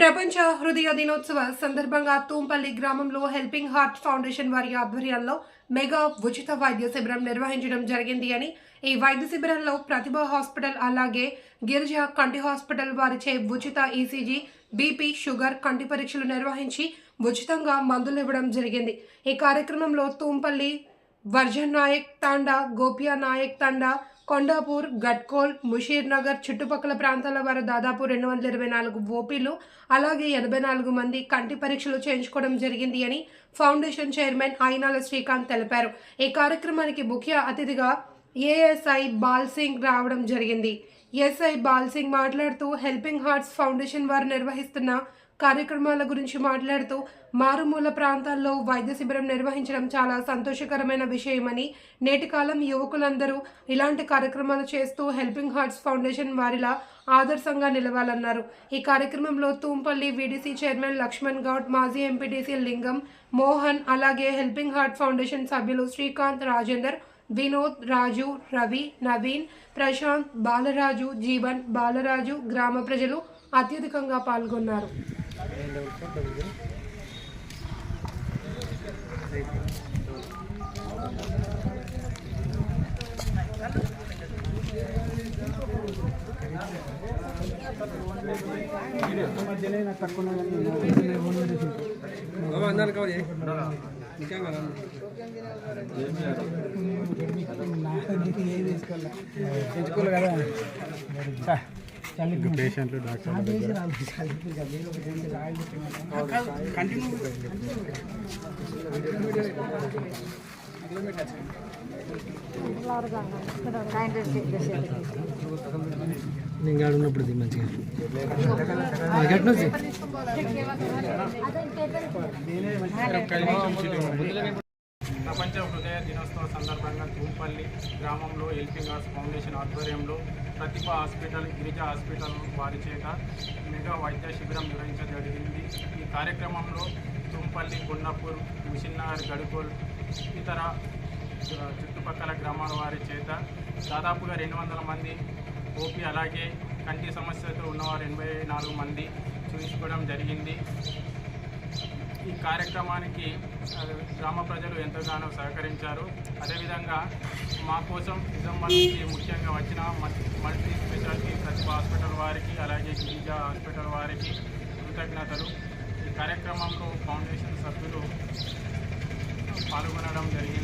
ప్రపంచ హృదయ దినోత్సవ సందర్భంగా తూంపల్లి గ్రామంలో హెల్పింగ్ హార్ట్ ఫౌండేషన్ వారి ఆధ్వర్యంలో మెగా ఉచిత వైద్య శిబిరం నిర్వహించడం జరిగింది అని ఈ వైద్య శిబిరంలో ప్రతిభ హాస్పిటల్ అలాగే గిరిజ కంటి హాస్పిటల్ వారిచే ఉచిత ఈసీజీ బీపీ షుగర్ కంటి పరీక్షలు నిర్వహించి ఉచితంగా మందులు ఇవ్వడం జరిగింది. ఈ కార్యక్రమంలో తూంపల్లి వర్జన్ నాయక్ తాండా గోపియా నాయక్ తాండా కొండాపూర్ గట్కోల్ ముషీర్ నగర్ చుట్టుపక్కల ప్రాంతాల వారు దాదాపు రెండు వందల ఇరవై నాలుగు ఓపీలు అలాగే ఎనభై నాలుగు మంది కంటి పరీక్షలు చేయించుకోవడం జరిగింది అని ఫౌండేషన్ చైర్మన్ అయినాల శ్రీకాంత్ తెలిపారు. ఈ కార్యక్రమానికి ముఖ్య అతిథిగా ఏఎస్ఐ బాల్ సింగ్ రావడం జరిగింది. ఎస్ఐ బాల్ సింగ్ మాట్లాడుతూ హెల్పింగ్ హార్ట్స్ ఫౌండేషన్ వారు నిర్వహిస్తున్న కార్యక్రమాల గురించి మాట్లాడుతూ మారుమూల ప్రాంతాల్లో వైద్య శిబిరం నిర్వహించడం చాలా సంతోషకరమైన విషయమని నేటి కాలం యువకులందరూ ఇలాంటి కార్యక్రమాలు చేస్తూ హెల్పింగ్ హార్ట్స్ ఫౌండేషన్ వారిలా ఆదర్శంగా నిలవాలన్నారు. ఈ కార్యక్రమంలో తూంపల్లి వీడీసీ చైర్మన్ లక్ష్మణ్ గౌడ్ మాజీ ఎంపీటీసీ లింగం మోహన్ అలాగే హెల్పింగ్ హార్ట్ ఫౌండేషన్ సభ్యులు శ్రీకాంత్ రాజేందర్ వినోద్ రాజు రవి నవీన్ ప్రశాంత్ బాలరాజు జీవన్ బాలరాజు గ్రామ ప్రజలు అత్యధికంగా పాల్గొన్నారు. బాబా అందరిని కవర్ చేయి నిజంగా రా. తెచ్చుకోవాలి కదా పేషెంట్లు డాక్టర్ల దగ్గర నేను గాడు ఉన్నప్పుడు ఇది మంచిగా గట్ సందర్భంగా తూంపల్లి గ్రామంలో హెల్పింగ్ ఆర్ట్స్ ఫౌండేషన్ ఆధ్వర్యంలో ప్రతిభ హాస్పిటల్ గిరిజ హాస్పిటల్ వారి చేత మెగా వైద్య శిబిరం నిర్వహించడం జరిగింది. ఈ కార్యక్రమంలో తుంపల్లి గుండపూర్ మిషన్నగర్ గడుకోల్ ఇతర చుట్టుపక్కల గ్రామాల వారి చేత దాదాపుగా రెండు వందల మంది ఓపీ అలాగే కంటి సమస్యతో ఉన్నవారు ఎనభై నాలుగు మంది చూసుకోవడం జరిగింది. ఈ కార్యక్రమానికి గ్రామ ప్రజలు ఎంతగానో సహకరించారు. అదేవిధంగా మా కోసం నిజామాబాద్ నుంచి ముఖ్యంగా వచ్చిన multi multi speciality Prathibha hospital వారికి అలాగే గిరిజా హాస్పిటల్ వారికి కృతజ్ఞతలు. ఈ కార్యక్రమంలో ఫౌండేషన్ సభ్యులు పాల్గొనడం జరిగింది.